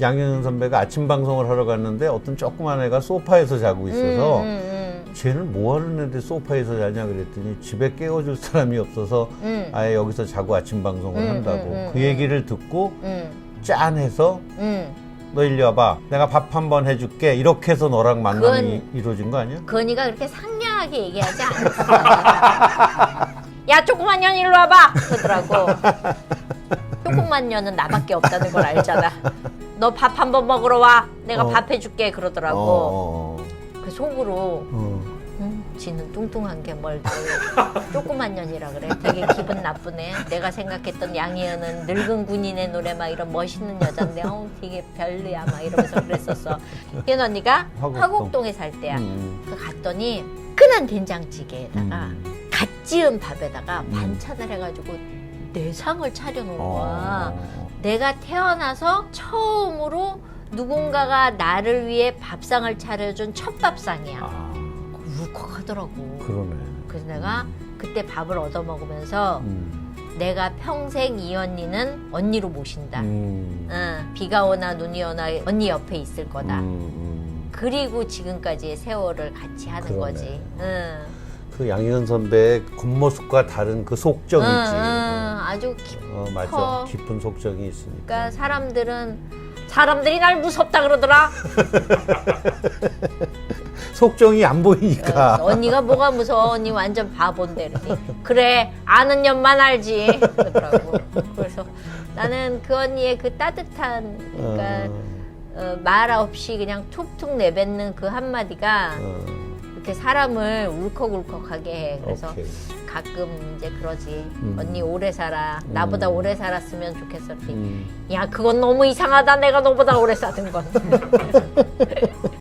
양현은 선배가 아침 방송을 하러 갔는데 어떤 조그만 애가 소파에서 자고 있어서 음, 음, 쟤는 뭐 하는 애인데 소파에서 자냐 그랬더니 집에 깨워줄 사람이 없어서 음, 아예 여기서 자고 아침 방송을 음, 한다고 음, 음, 그 얘기를 듣고 음, 짠해서 음. 너 일리 와봐 내가 밥 한 번 해줄게 이렇게 해서 너랑 만남이 그건- 이루어진 거 아니야? 건이가 그렇게 상냥하게 얘기하지 않았어. 야 조그만 년 일로 와봐 그러더라고. 조그만 년은 나밖에 없다는 걸 알잖아. 너 밥 한 번 먹으러 와. 내가 어. 밥 해줄게 그러더라고. 어, 어, 그 속으로 어. 음, 지는 뚱뚱한 게뭘 조그만 년이라 그래. 되게 기분 나쁘네. 내가 생각했던 양희은은 늙은 군인의 노래 막 이런 멋있는 여잔데 어 되게 별로야 막 이러면서 그랬었어. 희은 언니가 화곡동. 화곡동. 에살 때야. 음, 그 갔더니 끈한 된장찌개에다가 음. 갓 지은 밥에다가 음. 반찬을 해가지고 내상을 차려놓은 거야. 어. 내가 태어나서 처음으로 누군가가 나를 위해 밥상을 차려준 첫 밥상이야. 아, 울컥하더라고. 그러네. 그래서 내가 그때 밥을 얻어 먹으면서 음, 내가 평생 이 언니는 언니로 모신다. 음, 응, 비가 오나 눈이 오나 언니 옆에 있을 거다. 음, 음. 그리고 지금까지의 세월을 같이 하는 그러네. 거지. 응. 그 양희은 선배의 겉모습과 다른 그 속정이지. 응, 응, 아주 깊. 어, 맞아. 커. 깊은 속정이 있으니까. 그러니까 사람들은 사람들이 날 무섭다 그러더라. 속정이 안 보이니까. 어, 언니가 뭐가 무서워? 언니 완전 바본데. 그래, 아는 년만 알지. 그러더라고. 그래서 나는 그 언니의 그 따뜻한, 그러니까 어, 어, 말 없이 그냥 툭툭 내뱉는 그 한마디가 어, 이렇게 사람을 울컥울컥하게 해. 그래서 오케이. 가끔 이제 그러지. 음. 언니 오래 살아. 나보다 음. 오래 살았으면 좋겠어. 음. 야, 그건 너무 이상하다. 내가 너보다 오래 사는 건.